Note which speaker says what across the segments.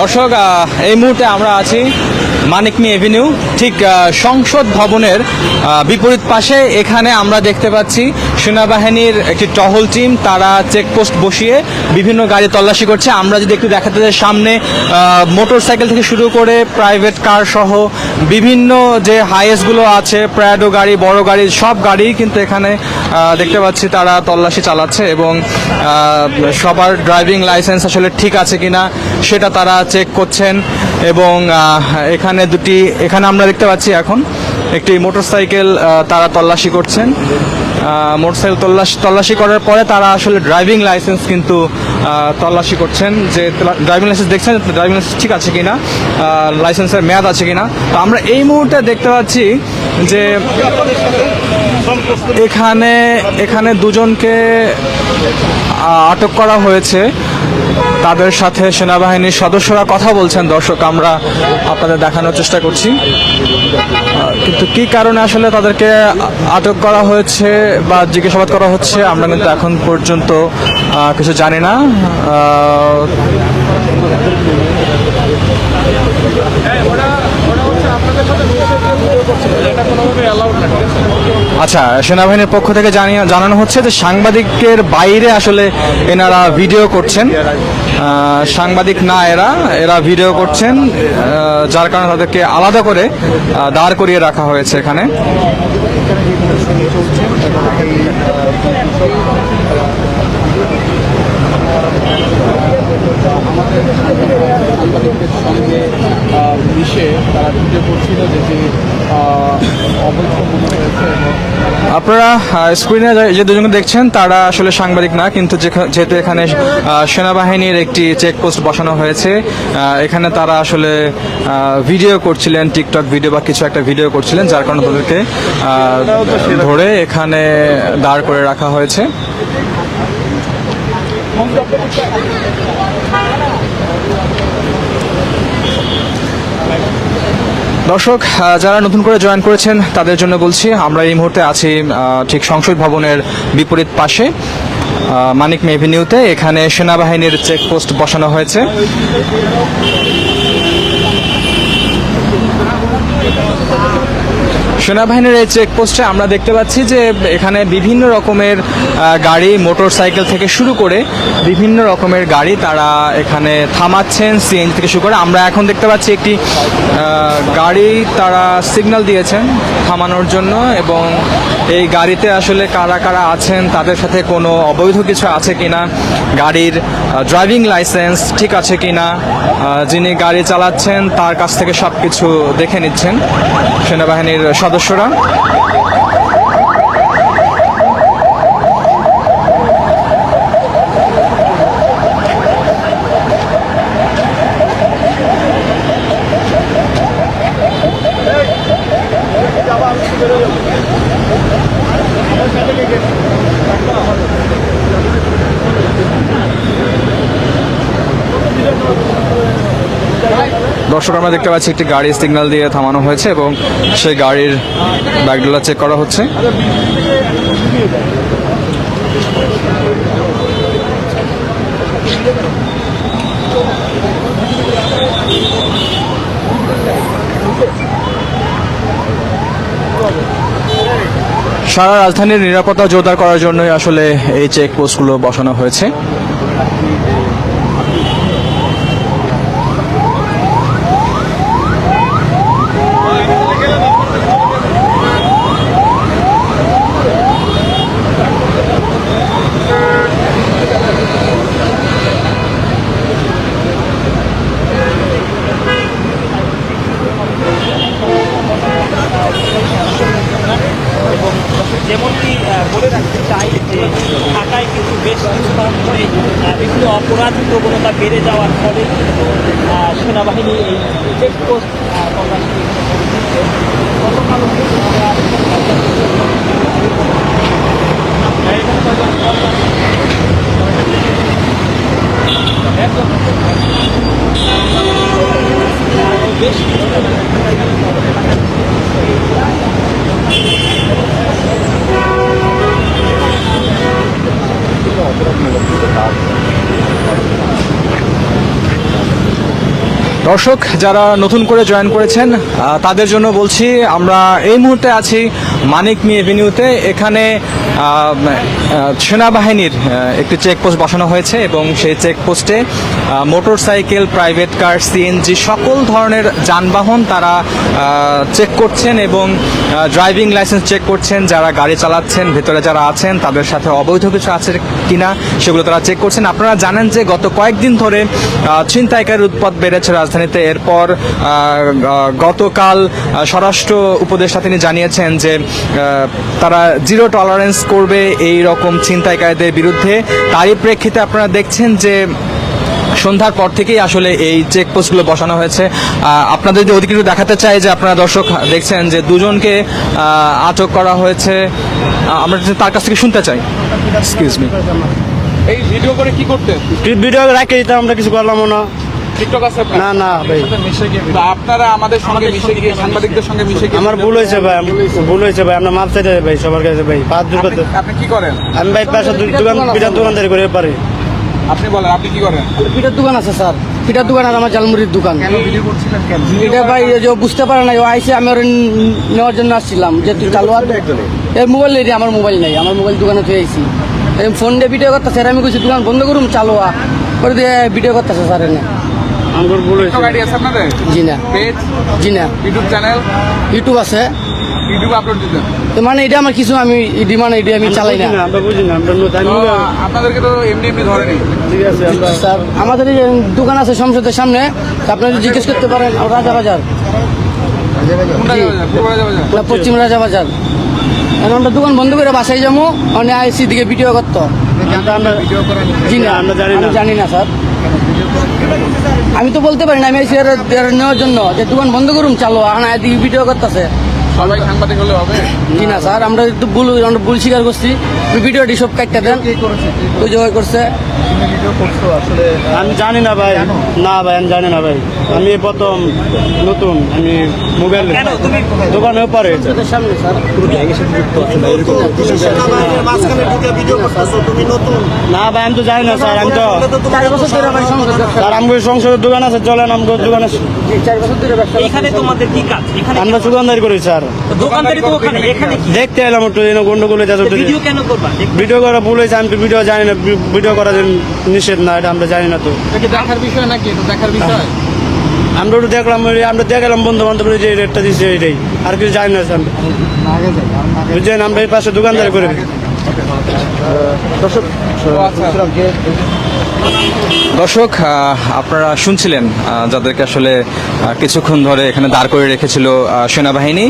Speaker 1: দর্শক এই মুহূর্তে আমরা আছি। মানিকমি এভিনিউ। ঠিক সংসদ ভবনের বিপরীত পাশে এখানে আমরা দেখতে পাচ্ছি সেনাবাহিনীর একটি টহল টিম। তারা চেকপোস্ট বসিয়ে বিভিন্ন গাড়ি তল্লাশি করছে। আমরা যদি একটু দেখাতে যাই সামনে মোটর সাইকেল থেকে শুরু করে প্রাইভেট কার সহ বিভিন্ন যে হাইয়েস্টগুলো আছে, প্র্যাডো গাড়ি, বড় গাড়ি, সব গাড়ি কিন্তু এখানে দেখতে পাচ্ছি তারা তল্লাশি চালাচ্ছে এবং সবার ড্রাইভিং লাইসেন্স আসলে ঠিক আছে কিনা সেটা তারা চেক করছেন। এবং এখানে দুটি, এখানে আমরা দেখতে পাচ্ছি এখন একটি মোটরসাইকেল তারা তল্লাশি করছেন। মোটরসাইকেল তল্লাশি তল্লাশি করার পরে তারা আসলে ড্রাইভিং লাইসেন্স কিন্তু তল্লাশি করছেন। যে ড্রাইভিং লাইসেন্স দেখছেন, ড্রাইভিং লাইসেন্স ঠিক আছে কিনা লাইসেন্সের মেয়াদ আছে কিনা। তো আমরা এই মুহূর্তে দেখতে পাচ্ছি যে এখানে এখানে দুজনকে আটক করা হয়েছে। তাদের সাথে সেনাবাহিনীর সদস্যরা কথা বলছেন। দর্শক আমরা আপনাদের দেখানোর চেষ্টা করছি। কিন্তু কি কারণে আসলে তাদেরকে আটক করা হয়েছে বা জিজ্ঞাসাবাদ করা হচ্ছে আমরা কিন্তু এখন পর্যন্ত কিছু জানি না। আহ, আচ্ছা সেনাবাহিনীর পক্ষ থেকে জানানো হচ্ছে যে সাংবাদিকের বাইরে আসলে এনারা ভিডিও করছেন। সাংবাদিক না এরা এরা ভিডিও করছেন যার কারণে তাদেরকে আলাদা করে দাঁড় করিয়ে রাখা হয়েছে এখানে
Speaker 2: সাংবাদিকদের সঙ্গে আহ, মিশে তারা ভিডিও করছিল যেটি আহ, অবৈধ মনে হয়েছে এবং
Speaker 1: আপনারা স্ক্রিনে যে দুজনকে দেখছেন, তারা আসলে সাংবাদিক না, কিন্তু যেহেতু এখানে সেনাবাহিনীর একটি চেকপোস্ট বসানো হয়েছে এখানে তারা আসলে ভিডিও করছিলেন টিকটক ভিডিও বা কিছু একটা ভিডিও করছিলেন, যার কারণে তাদেরকে ধরে এখানে দাঁড় করে রাখা হয়েছে। দর্শক যারা নতুন করে জয়েন করেছেন, তাদের জন্য বলছি, আমরা এই মুহূর্তে আছি ঠিক সংসদ ভবনের বিপরীত পাশে মানিক মেভিনিউতে এখানে সেনাবাহিনীর চেকপোস্ট বসানো হয়েছে। সেনাবাহিনীর এই চেকপোস্টে আমরা দেখতে পাচ্ছি যে এখানে বিভিন্ন রকমের গাড়ি মোটর সাইকেল থেকে শুরু করে বিভিন্ন রকমের গাড়ি তারা এখানে থামাচ্ছেন সিএনজি থেকে শুরু করে। আমরা এখন দেখতে পাচ্ছি একটি গাড়ি তারা সিগন্যাল দিয়েছেন থামানোর জন্য এবং এই গাড়িতে আসলে কারা কারা আছেন, তাদের সাথে কোনো অবৈধ কিছু আছে কিনা, গাড়ির ড্রাইভিং লাইসেন্স ঠিক আছে কিনা যিনি গাড়ি চালাচ্ছেন তার কাছ থেকে সব কিছু দেখে নিচ্ছেন সেনাবাহিনীর সদস্যরা। দর্শক, আমরা দেখতে পাচ্ছি একটি গাড়ি সিগন্যাল দিয়ে থামানো হয়েছে এবং সেই গাড়ির ব্যাগডোলা চেক করা হচ্ছে। সারা রাজধানীর নিরাপত্তা জোরদার করার জন্যই আসলে এই চেক পোস্টগুলো বসানো হয়েছে
Speaker 3: যেমনটি আহ, বলে রাখতে চাই যে ঢাকায় কিন্তু বেশ কিছুক্ষণ ধরে বিভিন্ন অপরাধ প্রবণতা বেড়ে যাওয়ার ফলে কিন্তু সেনাবাহিনী এই চেকপোস্ট
Speaker 1: দর্শক যারা নতুন করে জয়েন করেছেন তাদের জন্য বলছি আমরা এই মুহূর্তে আছি মানিক মি এভিনিউতে এখানে সেনাবাহিনীর একটি চেকপোস্ট বসানো হয়েছে এবং সেই চেকপোস্টে motorcycle private car, CNG সকল ধরনের যানবাহন তারা চেক করছেন এবং ড্রাইভিং লাইসেন্স চেক করছেন যারা গাড়ি চালাচ্ছেন, ভেতরে যারা আছেন তাদের সাথে অবৈধ কিছু আছে কিনা সেগুলো তারা চেক করছেন। আপনারা জানেন যে গত কয়েকদিন ধরে ছিনতাইকারীর উৎপাত বেড়েছে রাজধানীতে। এরপর গতকাল স্বরাষ্ট্র উপদেষ্টা তিনি জানিয়েছেন যে তারা জিরো টলারেন্স করবে এই রকম ছিনতাইকারীদের বিরুদ্ধে। তারই প্রেক্ষিতে আপনারা দেখছেন যে সন্ধ্যার পর থেকেই আসলে এই চেকপোস্টগুলো বসানো হয়েছে। আপনাদের যদি অধিকৃত দেখাতে চাই যে আপনারা দর্শক দেখছেন যে দুজনকে আটক করা হয়েছে আমরা যদি তার কাছ থেকে শুনতে চাই। এক্সকিউজ মি
Speaker 2: এই ভিডিও করে কি করতে
Speaker 4: ভিডিও রাখে দিতে আমরা কিছু করলাম না।
Speaker 2: টিকটক আছে
Speaker 4: না না ভাই।
Speaker 2: আপনারা আমাদের সঙ্গে মিশে গিয়ে সাংবাদিকদের সঙ্গে মিশে গিয়ে
Speaker 4: আমার ভুল হয়েছে ভাই ভুল হয়েছে ভাই আমরা মাপ চাইতে ভাই সবার কাছে ভাই পাঁচ দূর করতে
Speaker 2: আপনি- কি করেন?
Speaker 4: আমি ভাই পাশে দোকান পিঠার দোকানদারি করে পারি
Speaker 2: আপনি বলেন আপনি কি করেন?
Speaker 5: পিঠার দোকান আছে স্যার। পিঠার দোকান আর আমার জালমুড়ির দোকান।
Speaker 2: কেন ভিডিও করছিলেন কেন?
Speaker 5: এটা ভাই যে ও বুঝতে পারে না ও আইসে আমি ওর নেওয়ার জন্য আসছিলাম। যে তুই চালু এর মোবাইল নেই আমার মোবাইল নেই আমার মোবাইল দোকানে তুই আইসি এই ফোন দিয়ে ভিডিও করতেছে আর আমি কইছি দোকান বন্ধ করুম চালু আ করে দিয়ে ভিডিও করতেছে স্যার এনে।
Speaker 2: আপনাদের?
Speaker 5: জি না।
Speaker 2: পেজ?
Speaker 5: জি না।
Speaker 2: ইউটিউব চ্যানেল
Speaker 5: ইউটিউব আছে।
Speaker 2: ইউটিউব আপলোড দিতেন
Speaker 5: তো মানে এটা আমার কিছু আমি এডি মানে এটা আমি চালাই না।
Speaker 4: আমরা বুঝি না আমরা নতুন আমি
Speaker 2: আপনাদেরকে তো এমনি এমনি ধরেনি
Speaker 4: ঠিক আছে আমরা
Speaker 5: স্যার আমাদের এই দোকান আছে সংসদের সামনে। তা আপনি যদি জিজ্ঞেস করতে পারেন রাজা বাজার। পশ্চিম রাজা বাজার। এখন আমরা দোকান বন্ধ করে বাসায় যাব মানে আইসি দিকে ভিডিও করতো। জি না
Speaker 4: আমরা জানি না।
Speaker 5: জানি না স্যার। আমি তো বলতে পারি না, আমি এর নেওয়ার জন্য যে দোকান বন্ধ করুন চালো এখন ভিডিও করতেছে।
Speaker 2: সবাই সাংবাদিক হলে হবে?
Speaker 5: জি না স্যার আমরা একটু ভুল আমরা ভুল স্বীকার করছি। ভিডিওটি সব কাটতে দেন। ওই করছে।
Speaker 4: আমি জানি না ভাই। না ভাই আমি জানি না ভাই। আমি প্রথম নতুন আমি মোবাইল
Speaker 3: কেন?
Speaker 4: দোকানেও পারে।
Speaker 5: সামনে স্যার।
Speaker 4: না ভাই আমি তো জানি না স্যার আমি তো স্যার আমি সংসদের দোকান আছে চলেন আমাকে দোকানে
Speaker 5: জি, চার বছর ধরে
Speaker 3: এখানে তোমাদের কি কাজ?
Speaker 4: আমরা দোকানদারি করি স্যার।
Speaker 3: দোকানদারি তো ওখানে এখানে কি?
Speaker 4: দেখতে এলাম একটু এই গন্ডগোল হয়ে
Speaker 3: ভিডিও কেন করবা?
Speaker 4: ভিডিও করা ভুল হয়েছে আমি তো ভিডিও জানি না ভিডিও করা যে নিষেধ না এটা আমরা জানি না তো।
Speaker 2: এটা দেখার বিষয় নাকি? এটা দেখার বিষয়?
Speaker 4: আমরা একটু দেখলাম আমরা দেখালাম বন্ধু বান্ধব যে রেটটা দিচ্ছে এটাই আর কিছু জানি না স্যার বুঝছেন আমরা এই পাশে দোকানদারি করি
Speaker 2: ও আচ্ছা।
Speaker 1: দর্শক আপনারা শুনছিলেন যাদেরকে আসলে কিছুক্ষণ ধরে এখানে দাঁড় করে রেখেছিল সেনাবাহিনী।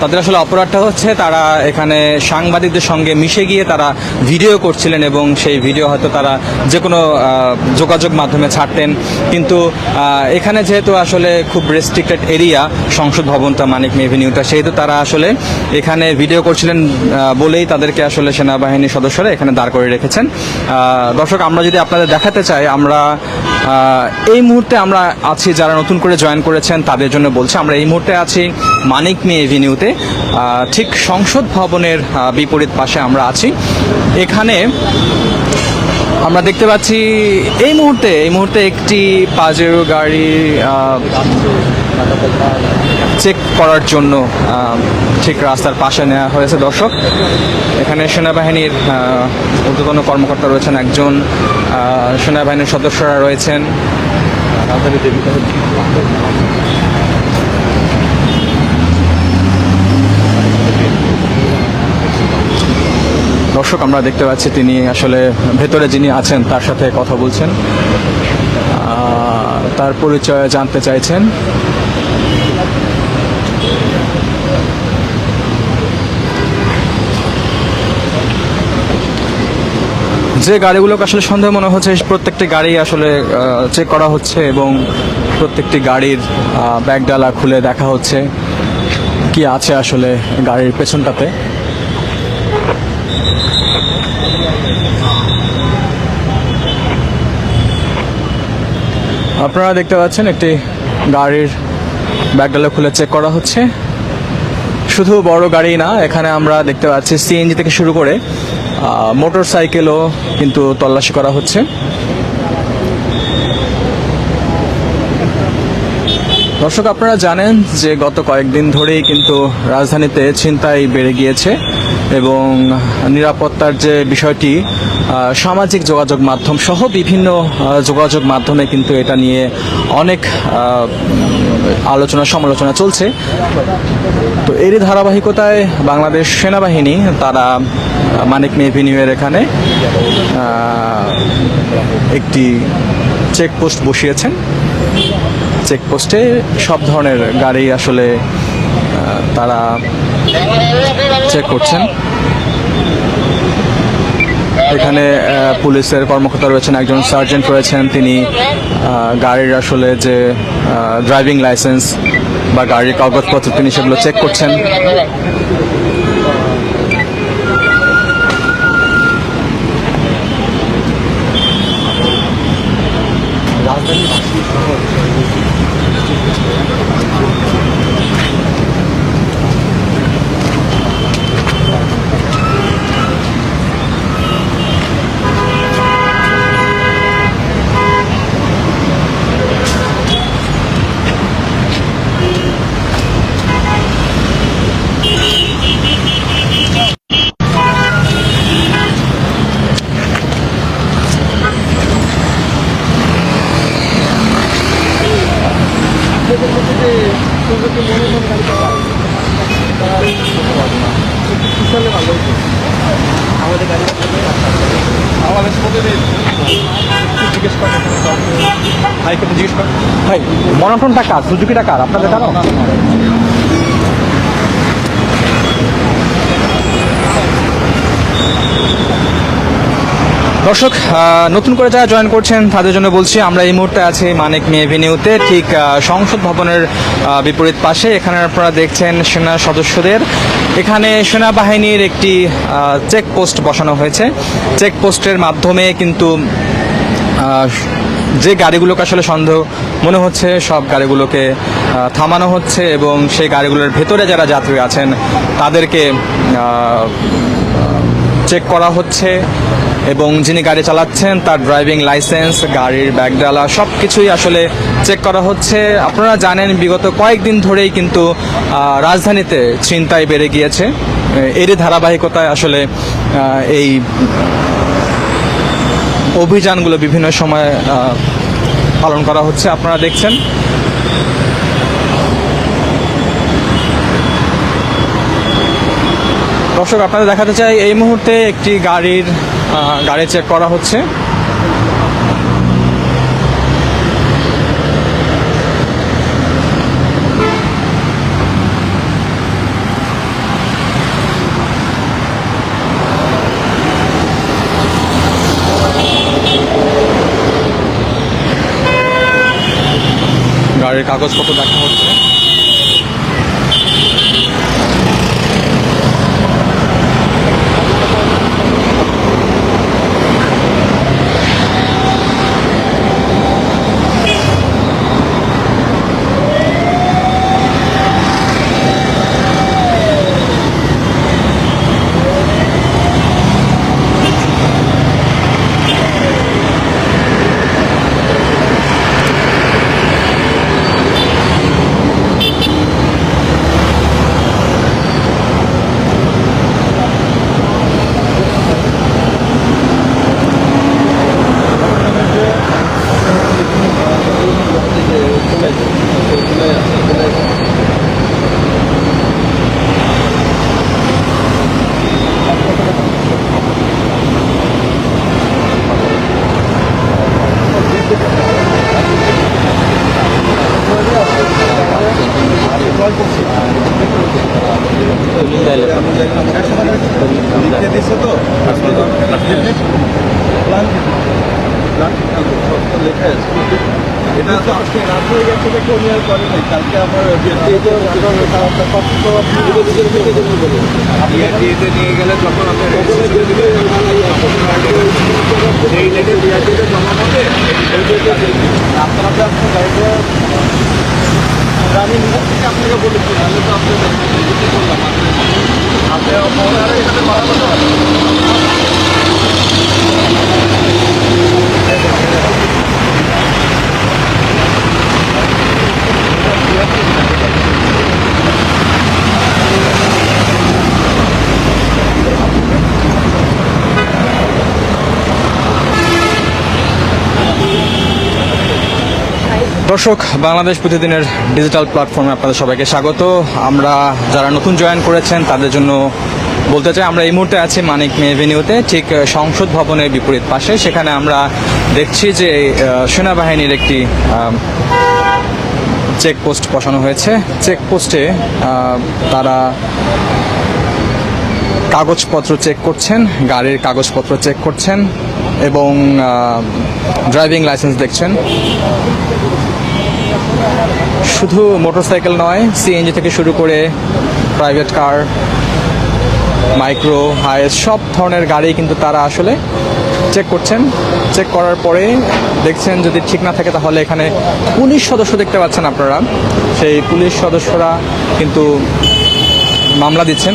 Speaker 1: তাদের আসলে অপরাধটা হচ্ছে, তারা এখানে সাংবাদিকদের সঙ্গে মিশে গিয়ে তারা ভিডিও করছিলেন এবং সেই ভিডিও হয়তো তারা যে কোনো যোগাযোগ মাধ্যমে ছাড়তেন। কিন্তু এখানে যেহেতু আসলে খুব রেস্ট্রিক্টেড এরিয়া সংসদ ভবনটা, মানিক এভিনিউটা সেহেতু তারা আসলে এখানে ভিডিও করছিলেন বলেই তাদেরকে আসলে সেনাবাহিনীর সদস্যরা এখানে দাঁড় করে রেখেছেন। দর্শক, আমরা যদি আপনাদের দেখাতে চাই, আমরা এই মুহূর্তে আমরা আছি যারা নতুন করে জয়েন করেছেন, তাদের জন্য বলছি, আমরা এই মুহূর্তে আছি মানিক মে এভিনিউতে ঠিক সংসদ ভবনের বিপরীত পাশে আমরা আছি। এখানে আমরা দেখতে পাচ্ছি এই মুহূর্তে এই মুহূর্তে একটি পাজেরো গাড়ি চেক করার জন্য ঠিক রাস্তার পাশে নেওয়া হয়েছে দর্শক। এখানে সেনাবাহিনীর ঊর্ধ্বতন কর্মকর্তা রয়েছেন একজন সেনাবাহিনীর সদস্যরা রয়েছেন। দর্শক আমরা দেখতে পাচ্ছি তিনি আসলে ভেতরে যিনি আছেন, তার সাথে কথা বলছেন। তার পরিচয় জানতে চাইছেন। যে গাড়িগুলোকে আসলে সন্দেহ মনে হচ্ছে প্রত্যেকটি গাড়ি আসলে চেক করা হচ্ছে এবং প্রত্যেকটি গাড়ির ব্যাগডালা খুলে দেখা হচ্ছে। কি আছে আসলে গাড়ির পেছনটাতে? আপনারা দেখতে পাচ্ছেন একটি গাড়ির ব্যাগডালা খুলে চেক করা হচ্ছে। শুধু বড় গাড়ি না, এখানে আমরা দেখতে পাচ্ছি সিএনজি থেকে শুরু করে মোটর সাইকেলও কিন্তু তল্লাশি করা হচ্ছে। দর্শক, আপনারা জানেন যে গত কয়েকদিন ধরেই কিন্তু রাজধানীতে ছিনতাই বেড়ে গিয়েছে। এবং নিরাপত্তার যে বিষয়টি সামাজিক যোগাযোগ মাধ্যম সহ বিভিন্ন যোগাযোগ মাধ্যমে কিন্তু এটা নিয়ে অনেক আলোচনা সমালোচনা চলছে। তো এরই ধারাবাহিকতায় বাংলাদেশ সেনাবাহিনী, তারা, মানিক মেভিনিউয়ের এখানে একটি চেকপোস্ট বসিয়েছেন। চেকপোস্টে সব ধরনের গাড়ি আসলে তারা চেক করছেন। এখানে পুলিশের কর্মকর্তা রয়েছেন, একজন সার্জেন্ট রয়েছেন, তিনি গাড়ির আসলে যে ড্রাইভিং লাইসেন্স বা গাড়ির কাগজপত্র তিনি সেগুলো চেক করছেন
Speaker 2: আমাদের মধ্যে
Speaker 1: ভাই কার? সুজুকিটা কার? আপনাদের কারও দর্শক নতুন করে যারা জয়েন করছেন, তাদের জন্য বলছি, আমরা এই মুহূর্তে আছি মানিক মি এভিনিউতে। ঠিক সংসদ ভবনের বিপরীত পাশে। এখানে আপনারা দেখছেন সেনা সদস্যদের। এখানে সেনাবাহিনীর একটি চেকপোস্ট বসানো হয়েছে। চেকপোস্টের মাধ্যমে কিন্তু যে গাড়িগুলোকে আসলে সন্দেহ, মনে হচ্ছে সব গাড়িগুলোকে থামানো হচ্ছে এবং সেই গাড়িগুলোর ভেতরে যারা যাত্রী আছেন, তাদেরকে চেক করা হচ্ছে এবং যিনি গাড়ি চালাচ্ছেন তার ড্রাইভিং লাইসেন্স গাড়ির ব্যাগডালা সব কিছুই আসলে চেক করা হচ্ছে। আপনারা জানেন, বিগত কয়েকদিন ধরেই কিন্তু রাজধানীতে ছিনতাই বেড়ে গিয়েছে। এরই ধারাবাহিকতায় আসলে এই অভিযানগুলো বিভিন্ন সময় পালন করা হচ্ছে। আপনারা দেখছেন। দর্শক, আপনাদের দেখাতে চাই, এই মুহূর্তে একটি গাড়ির গাড়ি চেক করা হচ্ছে। গাড়ির কাগজপত্র দেখা হচ্ছে
Speaker 2: এটা তো আজকে রাত হয়ে গেছে দেখে উনি আর করেন নাই কালকে আমার আপনি ডিএতে নিয়ে গেলে আপনার সেই লেগে ডিআরটিতে জমা হবে আপনারা আপনার গাড়িতে আমি নিজের থেকে আপনাকে বলেছি নাহলে তো আপনি কি বললাম আপনি ওনারা এখানে কথা বলতে পারেন
Speaker 1: দর্শক, বাংলাদেশ প্রতিদিনের ডিজিটাল প্ল্যাটফর্মে আপনাদের সবাইকে স্বাগত। আমরা যারা নতুন জয়েন করেছেন, তাদের জন্য বলতে চাই, আমরা এই মুহূর্তে আছি মানিক মেভিনিউতে ঠিক সংসদ ভবনের বিপরীত পাশে। সেখানে আমরা দেখছি যে সেনাবাহিনীর একটি চেকপোস্ট বসানো হয়েছে। চেকপোস্টে তারা কাগজপত্র চেক করছেন, গাড়ির কাগজপত্র চেক করছেন এবং ড্রাইভিং লাইসেন্স দেখছেন। শুধু মোটরসাইকেল নয় সিএনজি থেকে শুরু করে প্রাইভেট কার, মাইক্রো হাইস সব ধরনের গাড়ি কিন্তু তারা আসলে চেক করছেন। চেক করার পরে দেখছেন যদি ঠিক না থাকে তাহলে এখানে পুলিশ সদস্য দেখতে পাচ্ছেন আপনারা। সেই পুলিশ সদস্যরা কিন্তু মামলা দিচ্ছেন।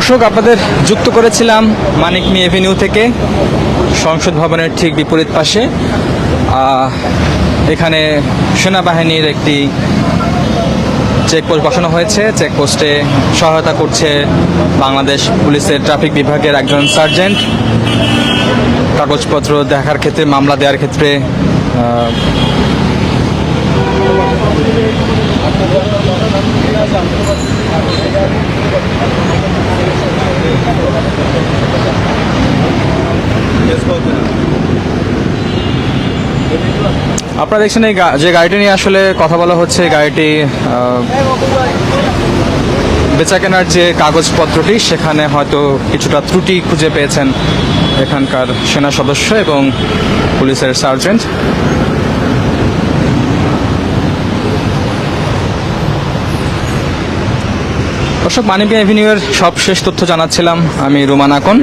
Speaker 1: দর্শক আপনাদের যুক্ত করেছিলাম মানিক মি এভিনিউ থেকে, সংসদ ভবনের ঠিক বিপরীত পাশে। এখানে সেনাবাহিনীর একটি চেকপোস্ট বসানো হয়েছে। চেকপোস্টে সহায়তা করছে বাংলাদেশ পুলিশের ট্রাফিক বিভাগের একজন সার্জেন্ট। কাগজপত্র দেখার ক্ষেত্রে, মামলা দেওয়ার ক্ষেত্রে আপনারা দেখছেন এই যে গাড়িটি নিয়ে আসলে কথা বলা হচ্ছে গাড়িটি বেচা কেনার যে কাগজপত্রটি, সেখানে হয়তো কিছুটা ত্রুটি খুঁজে পেয়েছেন এখানকার সেনা সদস্য এবং পুলিশের সার্জেন্ট। দর্শক মানিক অ্যাভিনিউ সব শেষ তথ্য জানাচ্ছিলাম। আমি রোমান আকন।